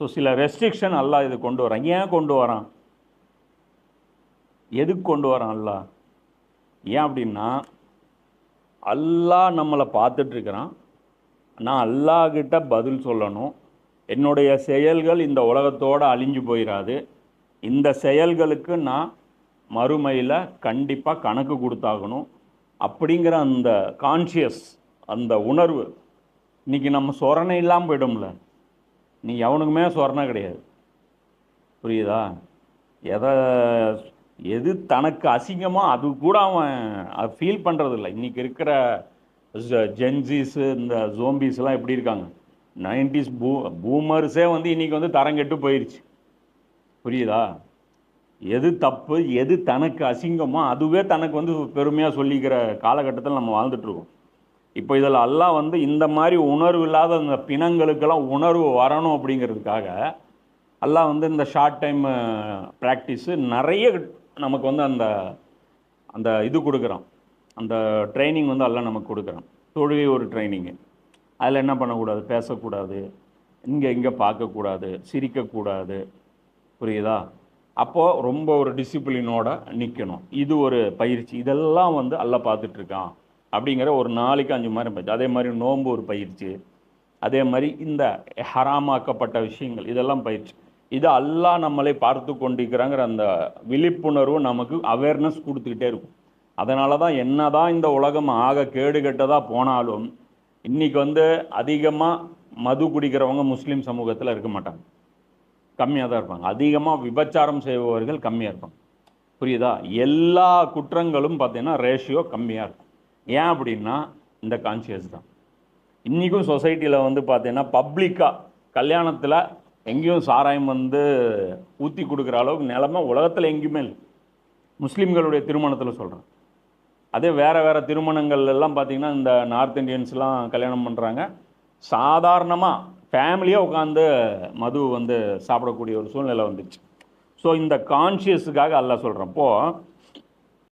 So சில restriction அல்லா இது கொண்டு வரான். ஏன் கொண்டு வரான்? எதுக்கு கொண்டு வரான் அல்லா? ஏன் அப்படின்னா அல்லாஹ் நம்மளை பார்த்துட்ருக்குறான் நான் அல்லாக்கிட்ட பதில் சொல்லணும். என்னுடைய செயல்கள் இந்த உலகத்தோடு அழிஞ்சு போயிடாது இந்த செயல்களுக்கு நான் மறுமையில் கண்டிப்பாக கணக்கு கொடுத்தாகணும். அப்படிங்கிற அந்த கான்ஷியஸ் அந்த உணர்வு இன்னைக்கு நம்ம சொரணை இல்லாமல் போயிடும்ல. நீ எவனுக்குமே சொரணா கிடையாது. புரியுதா? எதை எது தனக்கு அசிங்கமோ அது கூட அவன் அது ஃபீல் பண்ணுறதில்ல இன்றைக்கி இருக்கிற ஜென்சிஸு இந்த ஜோம்பிஸ்லாம் எப்படி இருக்காங்க? நைன்டிஸ் பூ பூமர்ஸே வந்து இன்றைக்கி வந்து தரங்கெட்டு போயிடுச்சு புரியுதா? எது தப்பு எது தனக்கு அசிங்கமோ அதுவே தனக்கு வந்து பெருமையாக சொல்லிக்கிற காலகட்டத்தில் நம்ம வாழ்ந்துட்டுருக்கோம் இப்போ இதில் எல்லாம் வந்து இந்த மாதிரி உணர்வு இல்லாத அந்த பிணங்களுக்கெல்லாம் உணர்வு வரணும் அப்படிங்கிறதுக்காக எல்லாம் வந்து இந்த ஷார்ட் டைம் ப்ராக்டிஸு நிறைய நமக்கு வந்து அந்த அந்த இது கொடுக்குறான் அந்த ட்ரைனிங் வந்து எல்லாம் நமக்கு கொடுக்குறான் தொழுகை ஒரு ட்ரைனிங்கு அதில் என்ன பண்ணக்கூடாது? பேசக்கூடாது. இங்கே இங்கே பார்க்கக்கூடாது. சிரிக்கக்கூடாது. புரியுதா? அப்போது ரொம்ப ஒரு டிசிப்ளினோட நிற்கணும் இது ஒரு பயிற்சி. இதெல்லாம் வந்து அல்ல பார்த்துட்ருக்கான் அப்படிங்கிற ஒரு நாளைக்கு அஞ்சு மாதிரி பயிற்சி அதே மாதிரி நோன்பு ஒரு பயிற்சி. அதே மாதிரி இந்த ஹராமாக்கப்பட்ட விஷயங்கள் இதெல்லாம் பயிற்சி. இது அல்லாஹ் நம்மளை பார்த்து கொண்டிருக்கிறாங்கிற அந்த விழிப்புணர்வு நமக்கு அவேர்னஸ் கொடுத்துக்கிட்டே இருக்கும். அதனால தான் என்ன தான் இந்த உலகம் ஆக கேடு கெட்டதாக போனாலும் இன்றைக்கி வந்து அதிகமாக மது குடிக்கிறவங்க முஸ்லீம் சமூகத்தில் இருக்க மாட்டாங்க. கம்மியாக தான் இருப்பாங்க. அதிகமாக விபச்சாரம் செய்பவர்கள் கம்மியாக இருப்பாங்க. புரியுதா? எல்லா குற்றங்களும் பார்த்திங்கன்னா ரேஷியோ கம்மியாக இருக்கும். ஏன் அப்படின்னா இந்த கான்சியஸ் தான். இன்றைக்கும் சொசைட்டியில் வந்து பார்த்தீங்கன்னா பப்ளிக்காக கல்யாணத்தில் எங்கேயும் சாராயம் வந்து ஊற்றி கொடுக்குற அளவுக்கு நிலமை உலகத்தில் எங்கேயுமே இல்லை. முஸ்லீம்களுடைய திருமணத்தில் சொல்கிறேன் அதே வேறு வேறு திருமணங்கள்லாம் பார்த்திங்கன்னா பார்த்தீங்கன்னா இந்த நார்த் இந்தியன்ஸ்லாம் கல்யாணம் பண்ணுறாங்க சாதாரணமாக ஃபேமிலியாக உட்காந்து மது வந்து சாப்பிடக்கூடிய ஒரு சூழ்நிலை வந்துச்சு. ஸோ இந்த கான்ஷியஸுக்காக அல்ல சொல்கிறேன் இப்போது